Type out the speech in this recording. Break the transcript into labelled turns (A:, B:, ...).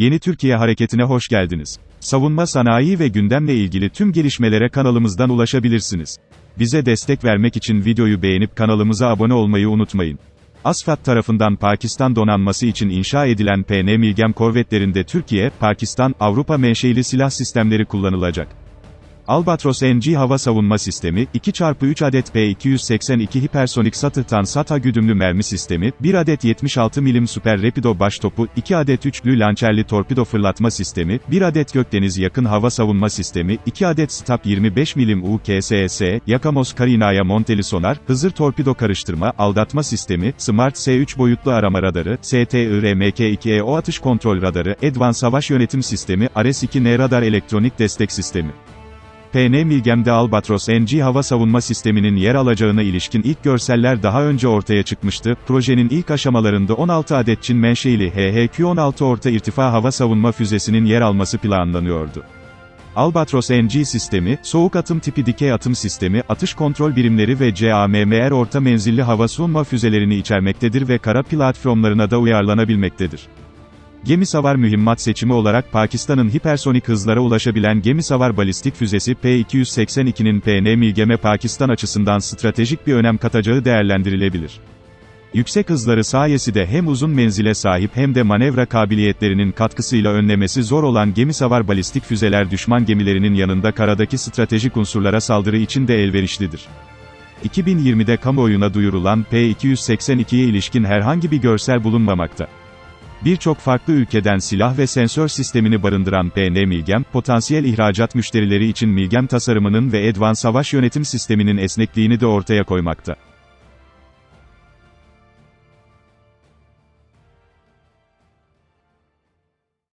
A: Yeni Türkiye Hareketi'ne hoş geldiniz. Savunma sanayi ve gündemle ilgili tüm gelişmelere kanalımızdan ulaşabilirsiniz. Bize destek vermek için videoyu beğenip kanalımıza abone olmayı unutmayın. ASFAD tarafından Pakistan donanması için inşa edilen PN Milgem korvetlerinde Türkiye, Pakistan, Avrupa menşeili silah sistemleri kullanılacak. Albatros NG hava savunma sistemi, 2x3 adet P-282 hipersonik Satıhtan SATA güdümlü mermi sistemi, 1 adet 76 mm Super Rapido baştopu, 2 adet üçlü lançerli torpido fırlatma sistemi, 1 adet gökdeniz yakın hava savunma sistemi, 2 adet STAP 25 mm UKSS, Yakamos Karinaya monteli sonar, Hızır torpido karıştırma, aldatma sistemi, Smart S3 boyutlu arama radarı, STIR-MK2EO atış kontrol radarı, Advanced savaş yönetim sistemi, Ares-2N radar elektronik destek sistemi. PN Milgem'de Albatros NG hava savunma sisteminin yer alacağına ilişkin ilk görseller daha önce ortaya çıkmıştı. Projenin ilk aşamalarında 16 adet Çin menşeili HHQ-16 orta irtifa hava savunma füzesinin yer alması planlanıyordu. Albatros NG sistemi, soğuk atım tipi dikey atım sistemi, atış kontrol birimleri ve CAMMR orta menzilli hava savunma füzelerini içermektedir ve kara platformlarına da uyarlanabilmektedir. Gemi savar mühimmat seçimi olarak Pakistan'ın hipersonik hızlara ulaşabilen gemi savar balistik füzesi P-282'nin PN Milgeme Pakistan açısından stratejik bir önem katacağı değerlendirilebilir. Yüksek hızları sayesinde hem uzun menzile sahip hem de manevra kabiliyetlerinin katkısıyla önlemesi zor olan gemi savar balistik füzeler düşman gemilerinin yanında karadaki stratejik unsurlara saldırı için de elverişlidir. 2020'de kamuoyuna duyurulan P-282'ye ilişkin herhangi bir görsel bulunmamakta. Birçok farklı ülkeden silah ve sensör sistemini barındıran PN Milgem, potansiyel ihracat müşterileri için Milgem tasarımının ve Advanced savaş yönetim sisteminin esnekliğini de ortaya koymakta.